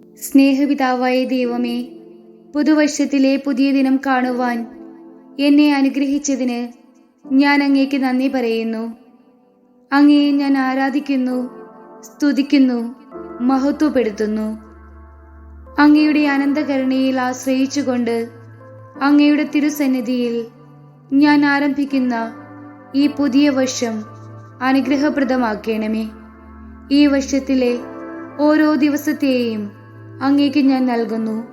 സ്നേഹപിതാവായ ദൈവമേ പുതുവർഷത്തിലെ പുതിയ ദിനം കാണുവാൻ എന്നെ അനുഗ്രഹിച്ചതിന് ഞാൻ അങ്ങേക്ക് നന്ദി പറയുന്നു. അങ്ങയെ ഞാൻ ആരാധിക്കുന്നു സ്തുതിക്കുന്നു മഹത്വപ്പെടുത്തുന്നു. അങ്ങയുടെ അനന്തകരുണയിൽ ആശ്രയിച്ചുകൊണ്ട് അങ്ങയുടെ തിരുസന്നിധിയിൽ ഞാൻ ആരംഭിക്കുന്ന ഈ പുതിയ വർഷം അനുഗ്രഹപ്രദമാക്കണമേ. ഈ വർഷത്തിലെ ഓരോ ദിവസത്തെയും അങ്ങേക്ക് ഞാൻ നൽകുന്നു.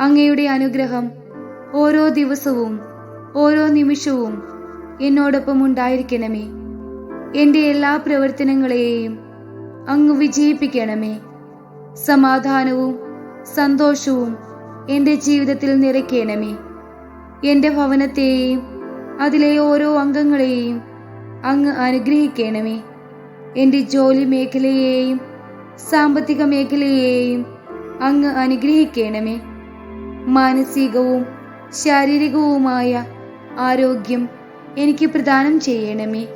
അങ്ങയുടെ അനുഗ്രഹം ഓരോ ദിവസവും ഓരോ നിമിഷവും എന്നോടൊപ്പം ഉണ്ടായിരിക്കണമേ. എന്റെ എല്ലാ പ്രവർത്തനങ്ങളെയും അങ്ങ് വിജയിപ്പിക്കണമേ. സമാധാനവും സന്തോഷവും എന്റെ ജീവിതത്തിൽ നിറയ്ക്കണമേ. എന്റെ ഭവനത്തെയും അതിലെ ഓരോ അംഗങ്ങളെയും അങ്ങ് അനുഗ്രഹിക്കണമേ. എന്റെ ജോലി മേഖലയെയും സാമ്പത്തിക മേഖലയെയും അങ്ങ് അനുഗ്രഹിക്കണമേ. മാനസികവും ശാരീരികവുമായ ആരോഗ്യം എനിക്ക് പ്രദാനം ചെയ്യണമേ.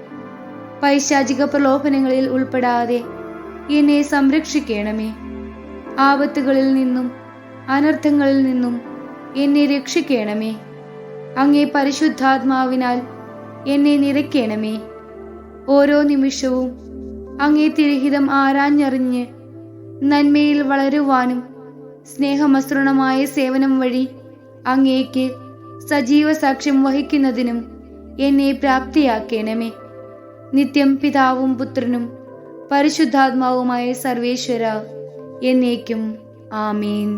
പൈശാചിക പ്രലോഭനങ്ങളിൽ ഉൾപ്പെടാതെ എന്നെ സംരക്ഷിക്കണമേ. ആപത്തുകളിൽ നിന്നും അനർത്ഥങ്ങളിൽ നിന്നും എന്നെ രക്ഷിക്കണമേ. അങ്ങേ പരിശുദ്ധാത്മാവിനാൽ എന്നെ നിറയ്ക്കണമേ. ഓരോ നിമിഷവും അങ്ങേ തിരഹിതം ആരാഞ്ഞറിഞ്ഞ് നന്മയിൽ വളരുവാനും സ്നേഹമസൃണമായ സേവനം വഴി അങ്ങേക്ക് സജീവ സാക്ഷ്യം വഹിക്കുന്നതിനും എന്നെ പ്രാപ്തിയാക്കേണമേ. നിത്യം പിതാവും പുത്രനും പരിശുദ്ധാത്മാവുമായ സർവേശ്വര എന്നേക്കും ആമേൻ.